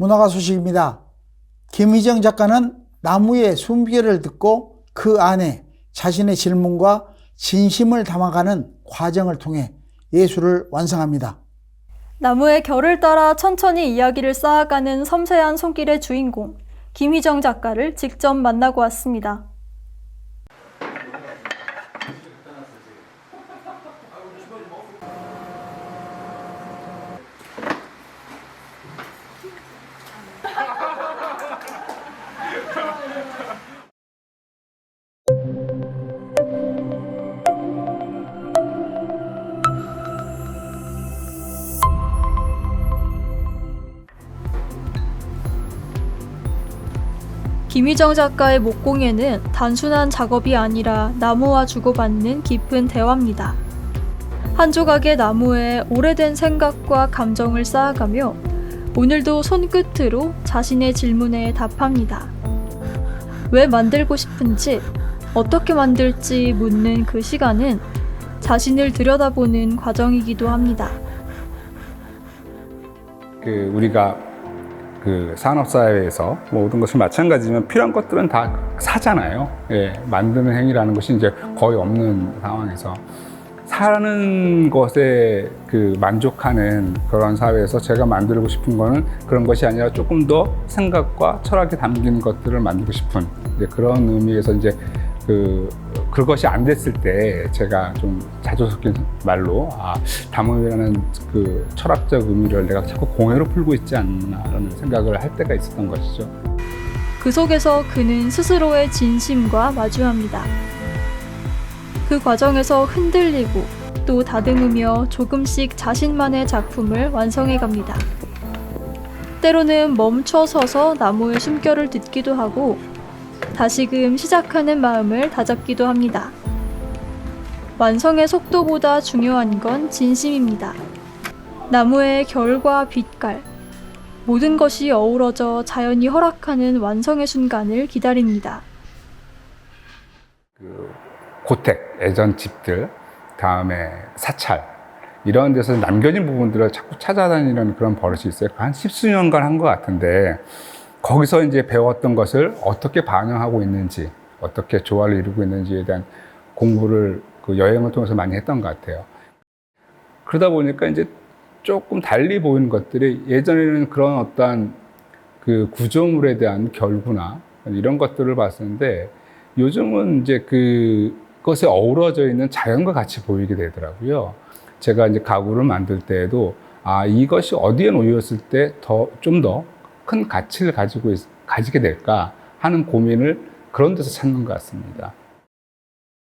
문화가 소식입니다. 김희정 작가는 나무의 숨결을 듣고 그 안에 자신의 질문과 진심을 담아가는 과정을 통해 예술을 완성합니다. 나무의 결을 따라 천천히 이야기를 쌓아가는 섬세한 손길의 주인공, 김희정 작가를 직접 만나고 왔습니다. 김희정 작가의 목공예는 단순한 작업이 아니라 나무와 주고받는 깊은 대화입니다. 한 조각의 나무에 오래된 생각과 감정을 쌓아가며 오늘도 손끝으로 자신의 질문에 답합니다. 왜 만들고 싶은지, 어떻게 만들지 묻는 그 시간은 자신을 들여다보는 과정이기도 합니다. 그 우리가 그 산업사회에서 모든 것이 마찬가지지만 필요한 것들은 다 사잖아요. 예, 만드는 행위라는 것이 이제 거의 없는 상황에서 사는 것에 그 만족하는 그런 사회에서 제가 만들고 싶은 거는 그런 것이 아니라 조금 더 생각과 철학이 담긴 것들을 만들고 싶은 이제 그런 의미에서 이제 그 그것이 안 됐을 때 제가 좀 자주 섞인 말로 아 담음이라는 그 철학적 의미를 내가 자꾸 공예로 풀고 있지 않나라는 생각을 할 때가 있었던 것이죠. 그 속에서 그는 스스로의 진심과 마주합니다. 그 과정에서 흔들리고 또 다듬으며 조금씩 자신만의 작품을 완성해 갑니다. 때로는 멈춰 서서 나무의 숨결을 듣기도 하고 다시금 시작하는 마음을 다잡기도 합니다. 완성의 속도보다 중요한 건 진심입니다. 나무의 결과 빛깔, 모든 것이 어우러져 자연이 허락하는 완성의 순간을 기다립니다. 그 고택, 예전 집들, 다음에 사찰 이런 데서 남겨진 부분들을 자꾸 찾아다니는 그런 버릇이 있어요. 한 십수년간 한 것 같은데 거기서 이제 배웠던 것을 어떻게 반영하고 있는지, 어떻게 조화를 이루고 있는지에 대한 공부를 그 여행을 통해서 많이 했던 것 같아요. 그러다 보니까 이제 조금 달리 보이는 것들이 예전에는 그런 어떠한 그 구조물에 대한 결구나 이런 것들을 봤었는데 요즘은 이제 그것에 어우러져 있는 자연과 같이 보이게 되더라고요. 제가 이제 가구를 만들 때에도 아 이것이 어디에 놓였을 때 더 좀더 큰 가치를 가지고 있- 가지게 될까 하는 고민을 그런 데서 찾는 것 같습니다.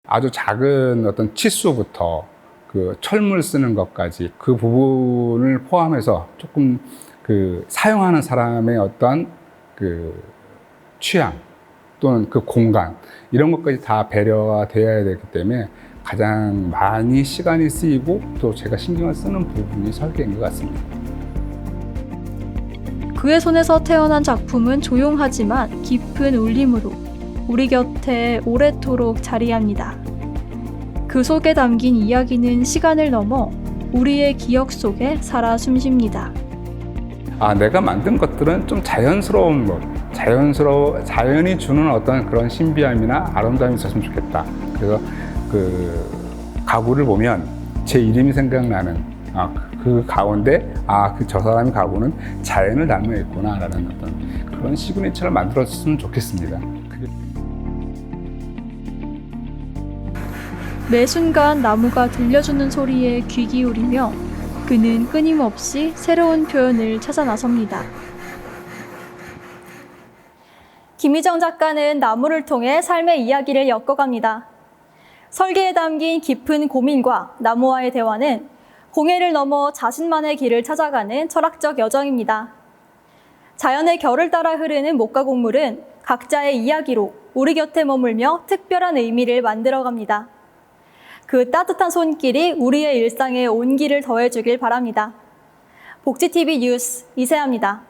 아주 작은 어떤 치수부터 그 철물 쓰는 것까지 그 부분을 포함해서 조금 그 사용하는 사람의 어떤 그 취향 또는 그 공간 이런 것까지 다 배려가 되어야 되기 때문에 가장 많이 시간이 쓰이고 또 제가 신경을 쓰는 부분이 설계인 것 같습니다. 그의 손에서 태어난 작품은 조용하지만 깊은 울림으로 우리 곁에 오래도록 자리합니다. 그 속에 담긴 이야기는 시간을 넘어 우리의 기억 속에 살아 숨쉽니다. 아, 내가 만든 것들은 좀 자연스러운 것, 자연스러워, 자연이 주는 어떤 그런 신비함이나 아름다움이 있었으면 좋겠다. 그래서 그 가구를 보면 제 이름이 생각나는 아, 그 가운데 아, 그 저 사람의 가구는 자연을 닮아 있구나라는 어떤 그런 시그니처를 만들었으면 좋겠습니다. 매 순간 나무가 들려주는 소리에 귀 기울이며 그는 끊임없이 새로운 표현을 찾아 나섭니다. 김희정 작가는 나무를 통해 삶의 이야기를 엮어갑니다. 설계에 담긴 깊은 고민과 나무와의 대화는 공예를 넘어 자신만의 길을 찾아가는 철학적 여정입니다. 자연의 결을 따라 흐르는 목가 곡물은 각자의 이야기로 우리 곁에 머물며 특별한 의미를 만들어갑니다. 그 따뜻한 손길이 우리의 일상에 온기를 더해주길 바랍니다. 복지TV 뉴스 이세아입니다.